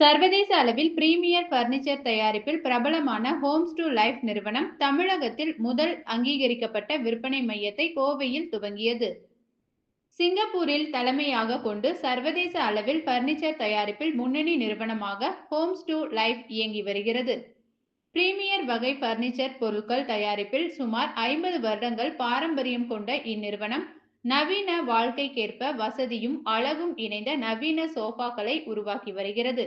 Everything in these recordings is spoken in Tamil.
சர்வதேச அளவில் பிரீமியர் பர்னிச்சர் தயாரிப்பில் பிரபலமான ஹோம்ஸ் டு லைஃப் நிறுவனம் தமிழகத்தில் முதல் அங்கீகரிக்கப்பட்ட விற்பனை மையத்தை கோவையில் துவங்கியது. சிங்கப்பூரில் தலைமையாக கொண்டு சர்வதேச அளவில் பர்னிச்சர் தயாரிப்பில் முன்னணி நிறுவனமாக ஹோம்ஸ் டு லைஃப் இயங்கி வருகிறது. பிரீமியர் வகை பர்னிச்சர் பொருட்கள் தயாரிப்பில் சுமார் ஐம்பது வருடங்கள் பாரம்பரியம் கொண்ட இந்நிறுவனம் நவீன வாழ்க்கைக்கேற்ப வசதியும் அழகும் இணைந்த நவீன சோஃபாக்களை உருவாக்கி வருகிறது.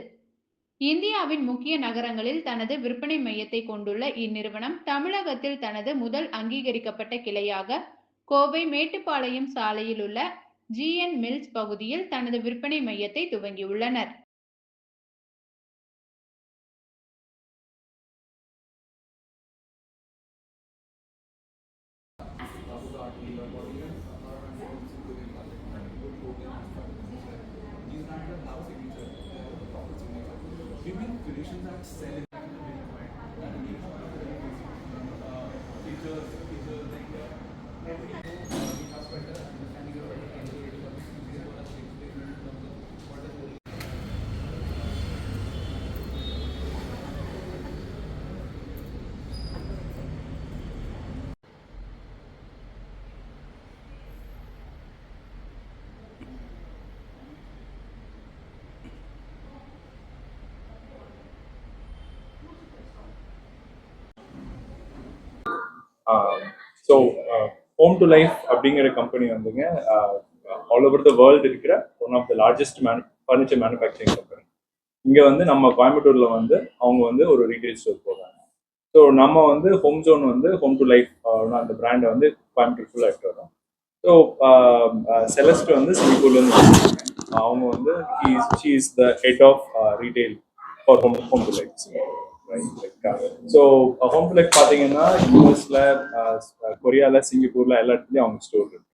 இந்தியாவின் முக்கிய நகரங்களில் தனது விற்பனை மையத்தை கொண்டுள்ள இந்நிறுவனம் தமிழகத்தில் தனது முதல் அங்கீகரிக்கப்பட்ட கிளையாக கோவை மேட்டுப்பாளையம் சாலையில் உள்ள ஜிஎன் மில்ஸ் பகுதியில் தனது விற்பனை மையத்தை துவங்கியுள்ளனர். even clinicians are selling that in the very quiet. That will one of the teachers, teachers, like every hospital. So home to life அப்படிங்கிற கம்பெனி வந்துங்க ஆல் ஓவர் த வேர்ல்டு இருக்கிற one of the largest manu furniture manufacturing company இங்கே வந்து நம்ம கோயம்புத்தூரில் வந்து அவங்க வந்து ஒரு ரீட்டைல் ஸ்டோர் போடுறாங்க. ஸோ நம்ம வந்து ஹோம் ஜோன் வந்து ஹோம் டு லைஃப் அந்த பிராண்டை வந்து கோயம்புத்தூர் ஃபுல்லாக எடுத்து வரோம். ஸோ செலஸ்ட் um, uh, வந்து சிங்கப்பூர்லேருந்து அவங்க வந்து she is the head of retail for home home to life so home to பார்த்தீங்கன்னா யூஎஸில் கொரியாவில் சிங்கப்பூரில் எல்லா இடத்துலையும் அவங்க ஸ்டோர் இருக்கு.